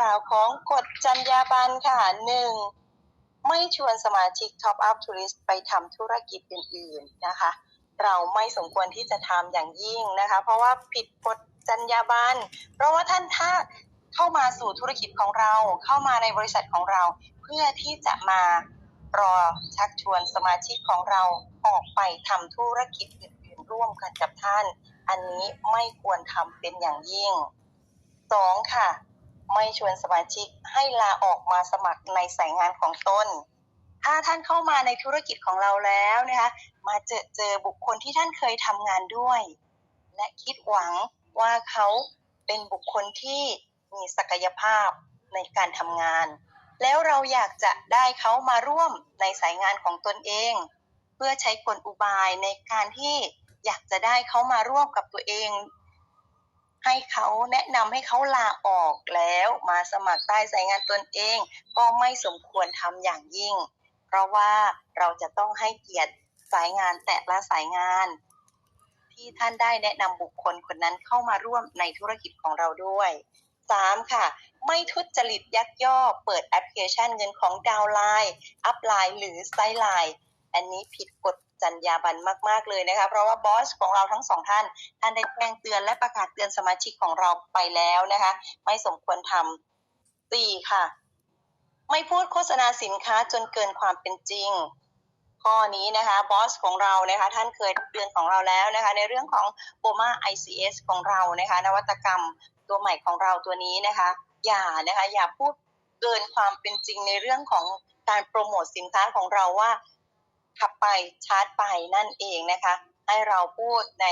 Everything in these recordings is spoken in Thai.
ราวของกฎจรรยาบรรณค่ะหนึ่งไม่ชวนสมาชิก Top Up Tourist ไปทำธุรกิจอื่นๆนะคะ เราไม่สมควรที่จะทำอย่างยิ่งนะคะ เพราะว่าผิดกฎจรรยาบรรณเพราะว่าท่านถ้าเข้ามาสู่ธุรกิจของเรา เข้ามาในบริษัทของเรา เพื่อที่จะมารอชักชวนสมาชิกของเราออกไปทำธุรกิจอื่นๆร่วมกันกับท่าน อันนี้ไม่ควรทำเป็นอย่างยิ่งสองค่ะ ไม่ชวนสมาชิกให้ลาออกมาสมัครในสายงานของตน ถ้าท่านเข้ามาในธุรกิจของเราแล้วนะคะ มาเจอเจอบุคคลที่ท่านเคยทำงานด้วย และคิดหวังว่าเขาเป็นบุคคลที่มีศักยภาพในการทำงาน แล้วเราอยากจะได้เขามาร่วมในสายงานของตนเอง เพื่อใช้กลอุบายในการที่อยากจะได้เขามาร่วมกับตัวเอง ให้เขาแนะนำให้เขาลาออกแล้วมาสมัครใต้สายงานตนเอง ก็ไม่สมควรทำอย่างยิ่ง เพราะว่าเราจะต้องให้เกียรติสายงานแต่ละสายงาน ที่ท่านได้แนะนำบุคคลคนนั้นเข้ามาร่วมในธุรกิจของเราด้วย 3. ค่ะ ไม่ทุจริตยักยอกเปิดแอปพลิเคชันเงินของดาวไลน์อัพไลน์หรือไซไลน์อันนี้ผิดกฎ จรรยาบรรณมาก ๆ เลยนะคะ เพราะว่าบอสของเราทั้งสองท่าน ท่านได้แจ้งเตือนและประกาศเตือนสมาชิกของเราไปแล้วนะคะ ไม่สมควรทำ 4. ค่ะ ไม่พูดโฆษณาสินค้าจนเกินความเป็นจริง ข้อนี้นะคะบอสของเรานะคะ ท่านเคยเตือนของเราแล้วนะคะ ในเรื่องของ b o m a ICS ของเรานะคะ นวัตกรรมตัวใหม่ของเราตัวนี้นะคะ อย่านะคะ อย่าพูดเกินความเป็นจริงในเรื่องของการโปรโมทสินค้าของเราว่า ขับไปชาร์จไปนั่นเองนะคะ ให้เราพูดใน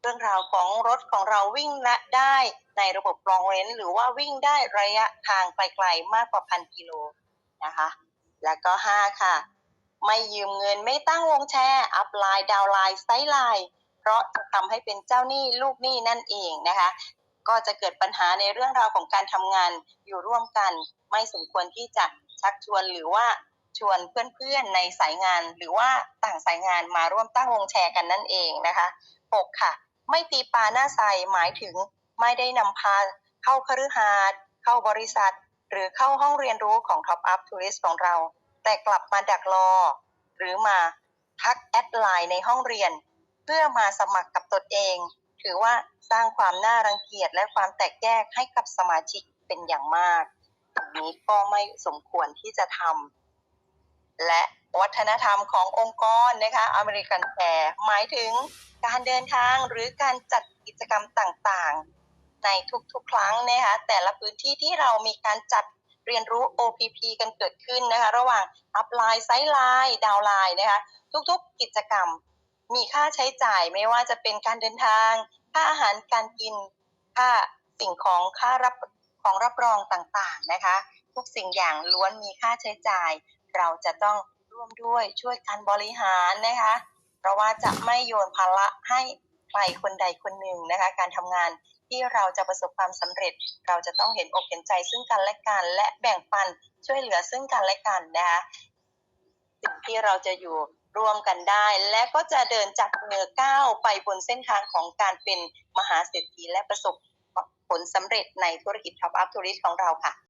เรื่องราวของรถของเราวิ่งละได้ในระบบรองเว้นหรือว่าวิ่งได้ระยะทางไกลๆมากกว่าพันกิโลนะคะ แล้วก็ 5 ค่ะ ไม่ยืมเงินไม่ตั้งวงแชร์อัพไลน์ดาวไลน์ไซด์ไลน์เพราะจะทำให้เป็นเจ้าหนี้ลูกหนี้นั่นเองนะคะ ก็จะเกิดปัญหาในเรื่องราวของการทำงานอยู่ร่วมกัน ไม่สมควรที่จะชักชวนหรือว่า ชวนเพื่อนๆในสายงานหรือว่าต่างสายงานมาร่วมตั้งวงแชร์กันนั่นเองนะคะ6ค่ะ ไม่ตีปลาหน้าใสหมายถึงไม่ได้นำพาเข้าคฤหาสน์เข้าบริษัท หรือเข้าห้องเรียนรู้ของ Top Up Tourist ของเรา แต่กลับมาดักรอ หรือมาทักแอดไลน์ในห้องเรียน เพื่อมาสมัครกับตนเอง ถือว่าสร้างความน่ารังเกียจและความแตกแยกให้กับสมาชิกเป็นอย่างมากอย่างนี้ก็ไม่สมควรที่จะทำ และวัฒนธรรมขององค์กรนะคะอเมริกันแฟร์หมายถึงการเดินทางหรือการจัดกิจกรรมต่างๆ ในทุกๆ ครั้งนะคะแต่ละพื้นที่ที่เรามีการจัดเรียนรู้ OPP กันเกิดขึ้นนะคะระหว่างอัพไลน์ไซด์ไลน์ดาวไลน์นะคะทุกๆ กิจกรรม มีค่าใช้จ่ายไม่ว่าจะเป็นการเดินทาง ค่าอาหารการกินค่าสิ่งของค่ารับของรับรองต่างๆนะคะ ทุกสิ่งอย่างล้วนมีค่าใช้จ่าย เราจะต้องร่วมด้วยช่วยกันบริหารนะคะ เพราะว่าจะไม่โยนภาระให้ใครคนใดคนหนึ่งนะคะ การทำงานที่เราจะประสบความสำเร็จ เราจะต้องเห็นอกเห็นใจซึ่งกันและกัน และแบ่งปันช่วยเหลือซึ่งกันและกันนะคะสิ่งที่เราจะอยู่ร่วมกันได้ และก็จะเดินจับมือก้าวไปบนเส้นทางของการเป็นมหาเศรษฐีและประสบผลสำเร็จในธุรกิจ Top Up Tourist ของเราค่ะ